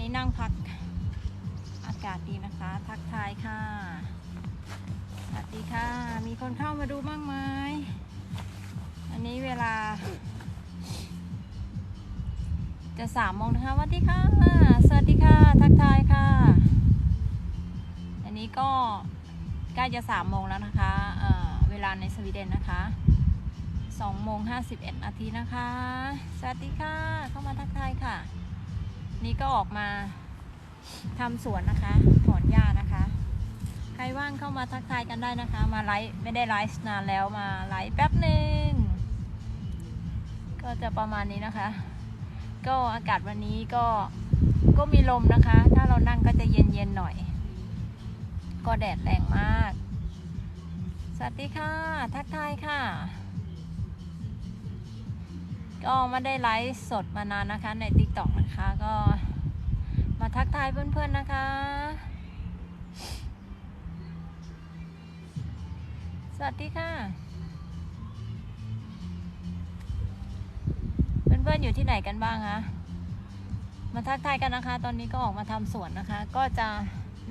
นี้นั่งพักอากาศดีนะคะ ทักทายค่ะ สวัสดีค่ะ มีคนเข้ามาดูบ้างไหมอันนี้เวลา จะสามโมงนะคะสวัสดีค่ะ สวัสดีค่ะ ทักทายค่ะ อันนี้ก็ใกล้จะสามโมงแล้วนะคะเเวลาในสวีเดนนะคะสองโมงห้าสิบเอ็ดนาทีนะคะ สวัสดีค่ะ เข้ามาทักทายค่ะ นี่ก็ออกมาทำสวนนะคะถอนหญ้านะคะ ใครว่างเข้ามาทักทายกันได้นะคะ มาไลฟ์ไม่ได้ไลฟ์นานแล้วมาไลฟ์แป๊บหนึ่งก็จะประมาณนี้นะคะ ก็อากาศวันนี้ก็ก็มีลมนะคะ ถ้าเรานั่งก็จะเย็นๆหน่อย ก็แดดแรงมาก สวัสดีค่ะ ทักทายค่ะ ก็ไม่ได้ไลฟ์สดมานานนะคะใน t ิ k t o k นะคะก็มาทักทายเพื่อนๆนะคะ สวัสดีค่ะ เพื่อนๆอยู่ที่ไหนกันบ้างคะมาทักทายกันนะคะ ตอนนี้ก็ออกมาทำสวนนะคะ ก็จะ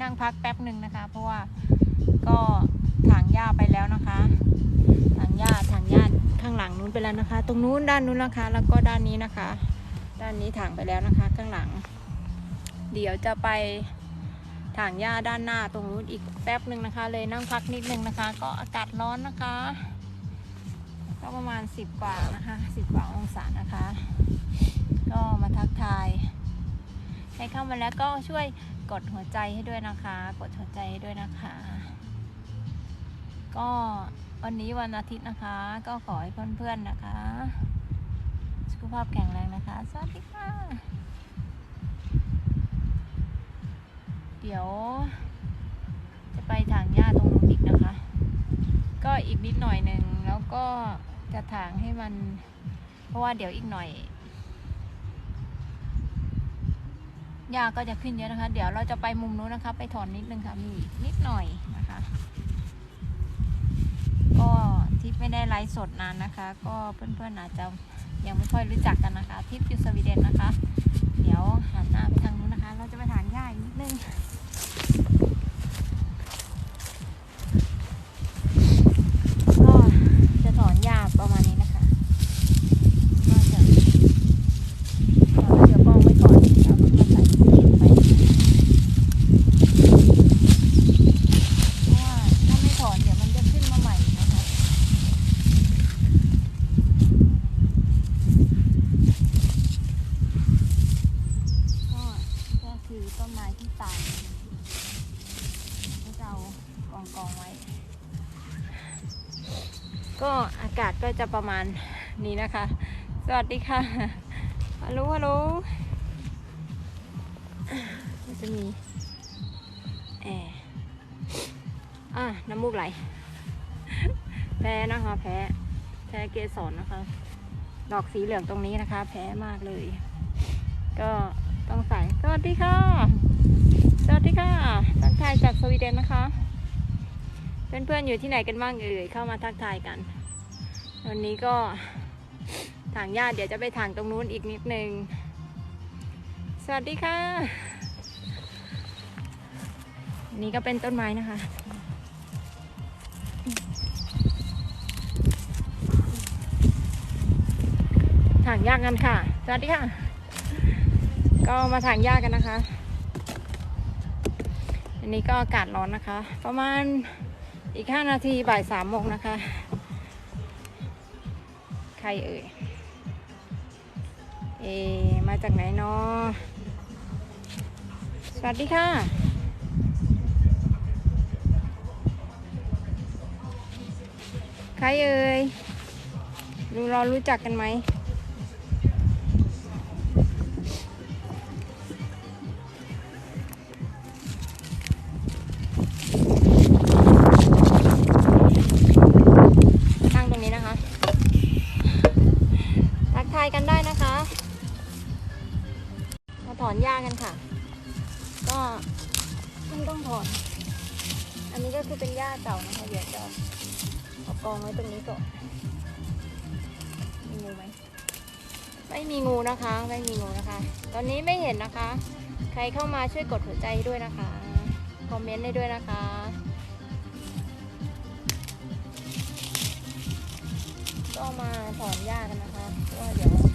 นั่งพักแป๊บหนึ่งนะคะ เพราะว่าก็ถางหญ้าไปแล้วนะคะ ถางหญ้าถางหญ้า ข้างหลังนู้นไปแล้วนะคะ ตรงนู้นด้านนู้นนะคะ แล้วก็ด้านนี้นะคะ ด้านนี้ถางไปแล้วนะคะ ข้างหลัง เดี๋ยวจะไปถางหญ้าด้านหน้าตรงนู้นอีกแป๊บหนึ่งนะคะ เลยนั่งพักนิดนึงนะคะ ก็อากาศร้อนนะคะ ก็ประมาณสิบกว่านะคะสิบกว่าองศานะคะ ก็มาทักทายใครเข้ามาแล้วก็ช่วยกดหัวใจให้ด้วยนะคะ กดหัวใจให้ด้วยนะคะ ก็ วันนี้วันอาทิตย์นะคะ ก็ขอให้เพื่อนๆนะคะ สุขภาพแข็งแรงนะคะ สวัสดีค่ะ เดี๋ยว จะไปถางหญ้าตรงนู้นอีกนะคะ ก็อีกนิดหน่อยหนึ่งแล้วก็จะถางให้มัน เพราะว่าเดี๋ยวอีกหน่อยหญ้าก็จะขึ้นเยอะนะคะ เดี๋ยวเราจะไปมุมนู้นนะคะ ไปถอนนิดนึงค่ะมีนิดหน่อยนะคะ ทิปไม่ได้ไลฟ์สดนานนะคะ ก็เพื่อนๆอาจจะยังไม่ค่อยรู้จักกันนะคะ ทิปอยู่สวีเดนนะคะ เดี๋ยวหันหน้าไปทางนู้นนะคะ เราจะไปถางย่าอีกนิดนึง ก็จะถอนหญ้าประมาณนี้นะคะก็จะเดี๋ยวป้องไว้ก่อนแล้วก็มาใส่ดินไปเพราะว่าถ้าไม่ถอนเดี๋ยวมันจะขึ้นมาใหม่นะคะ ก็ก็คือต้นไม้ที่ตายก็จะเอากองกองๆไว้ ก็อากาศก็ จะประมาณนี้นะคะ สวัสดีค่ะฮัลโหลฮัลโหลจะมีแอร์อะน้ำมูกไหล แพ้นะคะ แพ้ แพ้เกสรนะคะ ดอกสีเหลืองตรงนี้นะคะ แพ้มากเลย ก็ต้องใส่ สวัสดีค่ะ สวัสดีค่ะทักทายจากสวีเดนนะคะ เพื่อนๆอยู่ที่ไหนกันบ้างเอ่ย เข้ามาทักทายกัน วันนี้ก็ถางหญ้าเดี๋ยวจะไปถางตรงนู้นอีกนิดนึง สวัสดีค่ะนนี้ก็เป็นต้นไม้นะคะ ถางหญ้ากันค่ะ สวัสดีค่ะ ก็มาถางหญ้ากันนะคะ อันนี้ก็อากาศร้อนนะคะ ประมาณอีกห้านาทีบ่ายสามโมงนะคะ ใครเอ่ย เอ มาจากไหนเนาะสวัสดีค่ะ ใครเอ่ย ดูเรารู้จักกันไหม กันค่ะ ก็ไม่ต้องถอน อันนี้ก็คือเป็นหญ้าเก่านะคะ เดี๋ยวจะเอากองไว้ตรงนี้ก่อนมีงูไหมไม่มีงูนะคะ ไม่มีงูนะคะ ตอนนี้ไม่เห็นนะคะ ใครเข้ามาช่วยกดหัวใจด้วยนะคะ คอมเมนต์ได้ด้วยนะคะก็มาถอนหญ้ากันนะคะเพราะว่าเดี๋ยว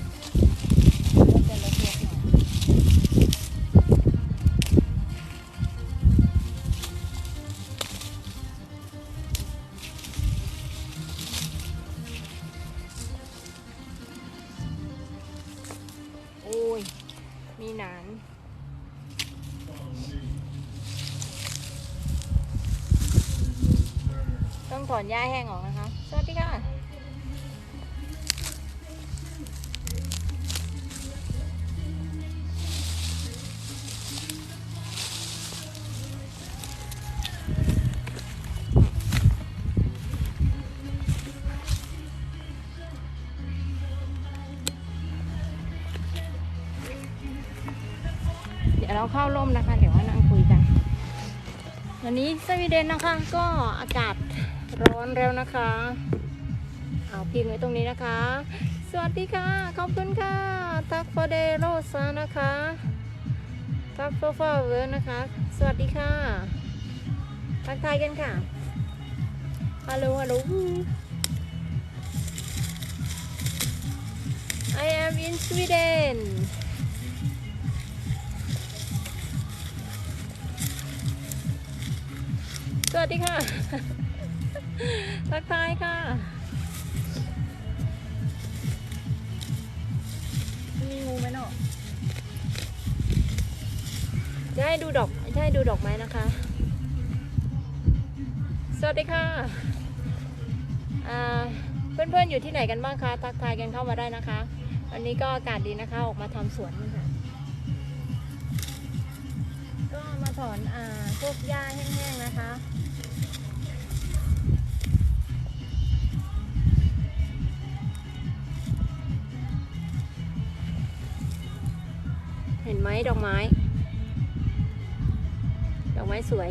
อนหญ้าแห้งออกนะคะ สวัสดีค่ะ เดี๋ยวเราเข้าร่มนะคะ เดี๋ยวมานั่งคุยกัน วันนี้สวีเดนนะคะ ก็อากาศ ร้อนแล้วนะคะ เอาพิมพ์ไว้ตรงนี้นะคะ สวัสดีค่ะ ขอบคุณค่ะ ทักฟอเดโรซานะคะ ทักฟอฟเวอร์นะคะ สวัสดีค่ะ ทักทายกันค่ะ ฮัลโหล ฮัลโหล I am in Sweden สวัสดีค่ะ ทักทายค่ะ มีงูไหมเนาะจะให้ดูดอกจะให้ดูดอกไม้นะคะ สวัสดีค่ะเพื่อนๆอยู่ที่ไหนกันบ้างคะ ทักทายกันเข้ามาได้นะคะ วันนี้ก็อากาศดีนะคะ ออกมาทำสวนค่ะก็มาถอนอ่าพวกหญ้าแห้งๆนะคะ ดอกไม้ ดอกไม้สวย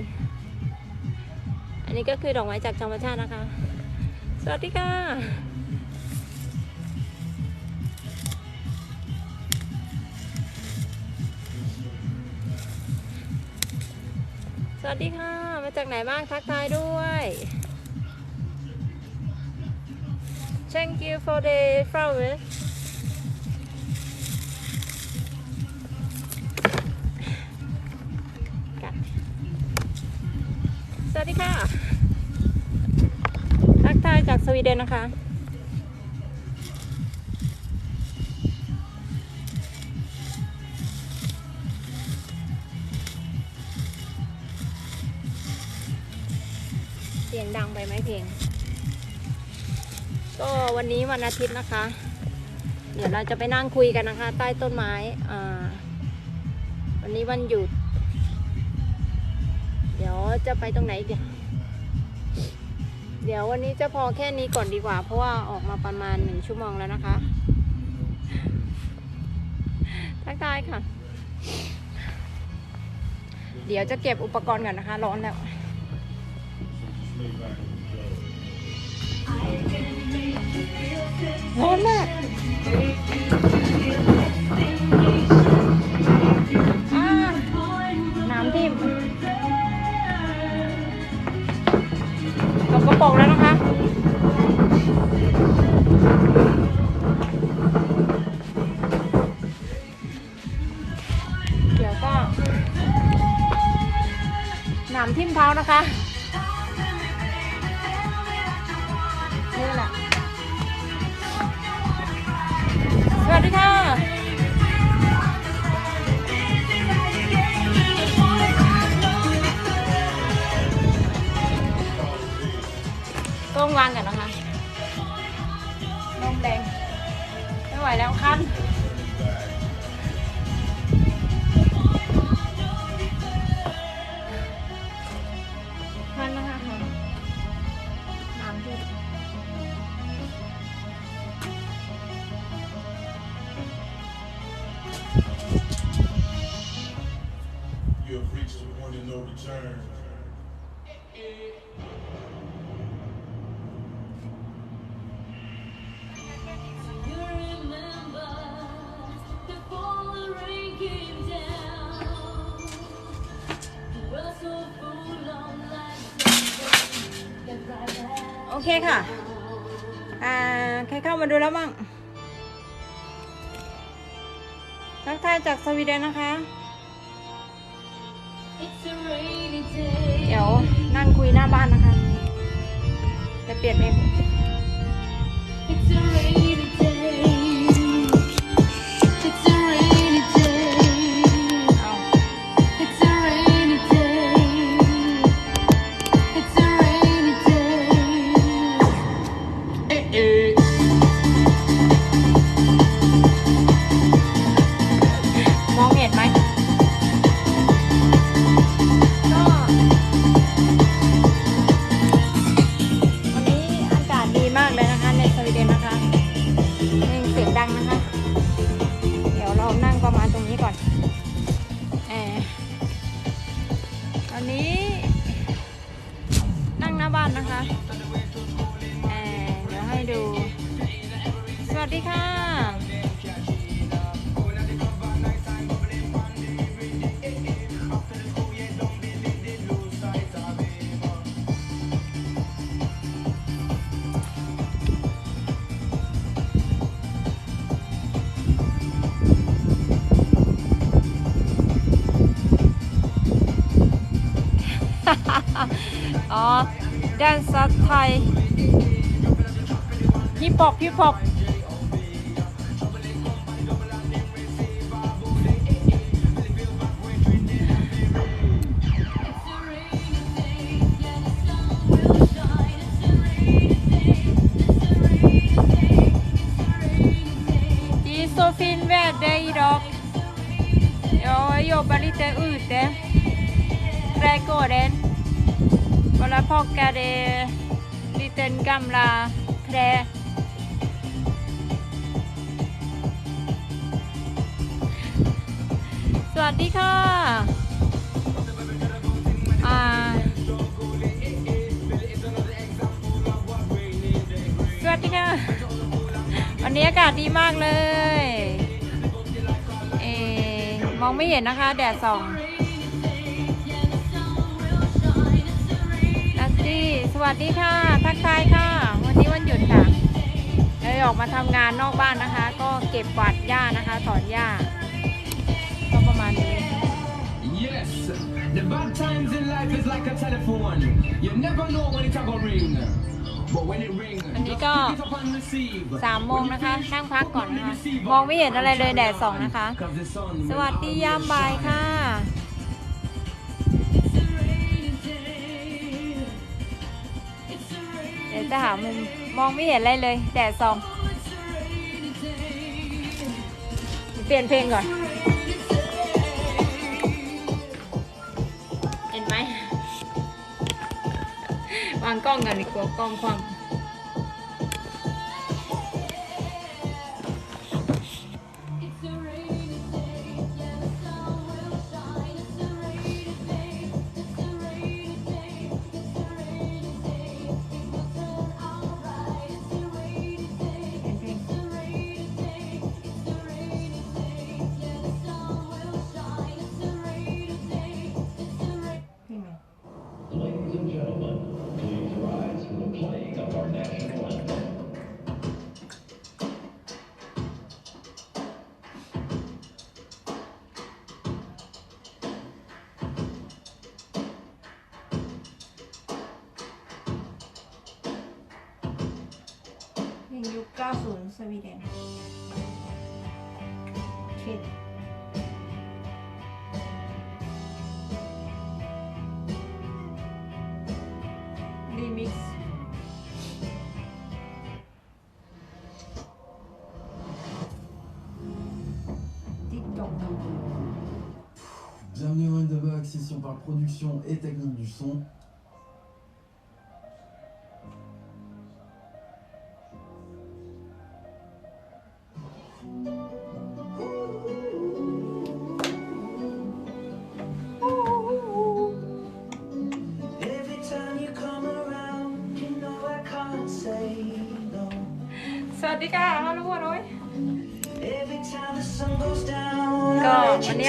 อันนี้ก็คือดอกไม้จากธรรมชาตินะคะ สวัสดีค่ะ สวัสดีค่ะ มาจากไหนบ้างทักทายด้วย Thank you for the flowers. สวัสดีค่ะทักทายจากสวีเดนนะคะ เสียงดังไปไหมเพลง ก็วันนี้วันอาทิตย์นะคะ เดี๋ยวเราจะไปนั่งคุยกันนะคะ ใต้ต้นไม้ อ่า วันนี้วันหยุด ดี๋ยวจะไปตรงไหนกเนี่ยเดี๋ยววันนี้จะพอแค่นี้ก่อนดีกว่า เพราะว่าออกมาประมาณหนึ่งชั่วโมงแล้วนะคะทักทายค่ะ เดี๋ยวจะเก็บอุปกรณ์ก่อนนะคะ ร้อนแล้วร้อนมาก ต้องวางกันนะคะนมแดงไม่ไหวแล้วคัน เคค่ะ อ่า ใครเข้ามาดูแล้วบ้างทักทายจากสวีเดนนะคะ เดี๋ยวนั่งคุยหน้าบ้านนะคะ จะเปลี่ยนเพลง ดีค่ะอ๋อแดนซ์ไทยฮิปฮอปฮิปฮอป jobbar lite ute. Trädgården. Bara plockade lite gamla trä. Swadika. Ah. สวัสดีค่ะวันนี้อากาศดีมากเลยเออ มองไม่เห็นนะคะ แดดส่องนัตตี้สวัสดีค่ะ ทักทายค่ะ วันนี้วันหยุดค่ะเลยออกมาทำงานนอกบ้านนะคะ ก็เก็บกวาดหญ้านะคะถอนหญ้าก็ประมาณนี้ Yes, the bad times in life is like a telephone. You never know when it's gonna ring. อันนี้ก็สามโมงนะคะ นั่งพักก่อนนะคะ มองไม่เห็นอะไรเลยแดดส่องนะคะ สวัสดียามบ่ายค่ะ เดี๋ยวจะหามุมมองไม่เห็นอะไรเลย แดดส่อง เปลี่ยนเพลงก่อน เห็นไหม วางกล้องกันดีกว่ากล้องควา 90 สวีเดนเข็ดรีมิกซ์ติ๊กต็อก Bienvenue au Windows ici on parle production et technique du son.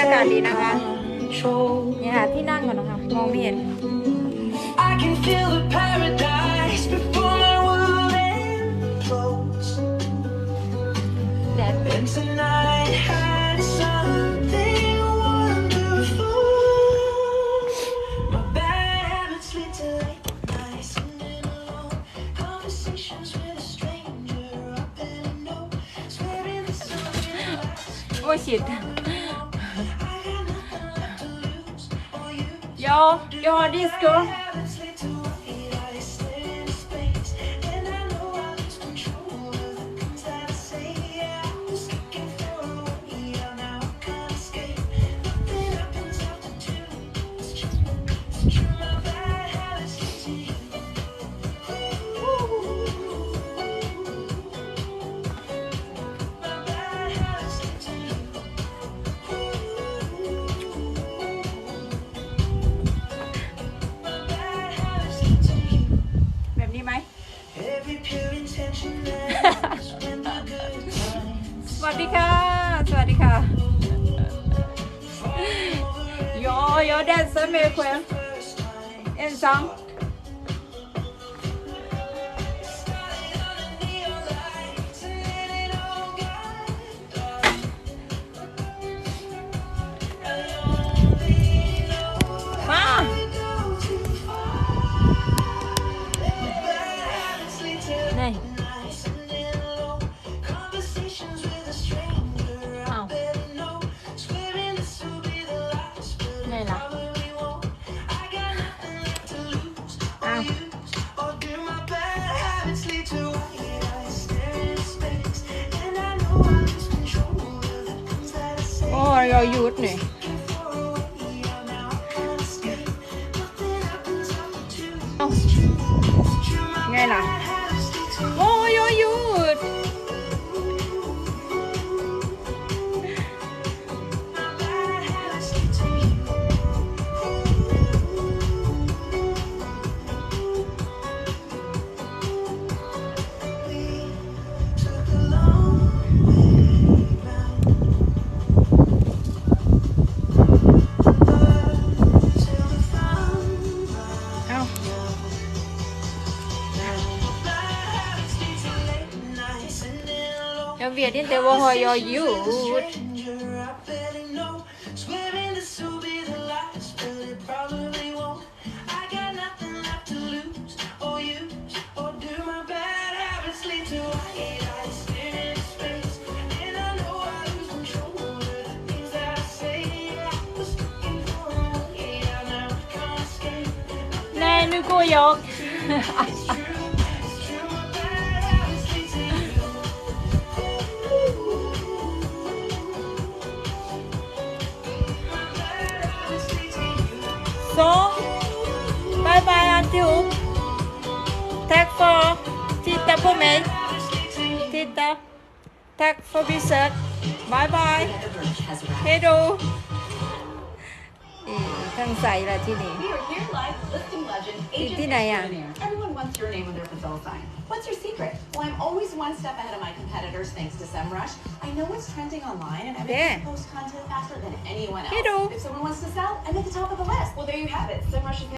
รยากาศดีนะคะเนี่ยหาที่นั่งก่อนนะคะมองไม่เห็น I can feel the paradise before my world implodes. And tonight had something wonderful. My bad habits lead to late nights and alone conversations with a stranger up in a note, swearing the sun. โอ้ยชิด use. โยโแดนเไงล่ะ โอ้ยหยุด low โยเวียดนี่เตว โซบายบายอันทิวแท็ก for ทิ ทิตาแท็ก for research บายบายเฮดูอีทั้งใส่ละที่นี่ We are here live with listing legend Agent Di- di na yan. Extraordinaire. Everyone wants your name on their for sign. What's your secret? Well, I'm always one step ahead of my competitors thanks to SEMrush. I know what's trending online and I make Yeah. post content faster than anyone else. Hello. If someone wants to sell, I'm at the top of the list. Well, there you have it. SEMrush is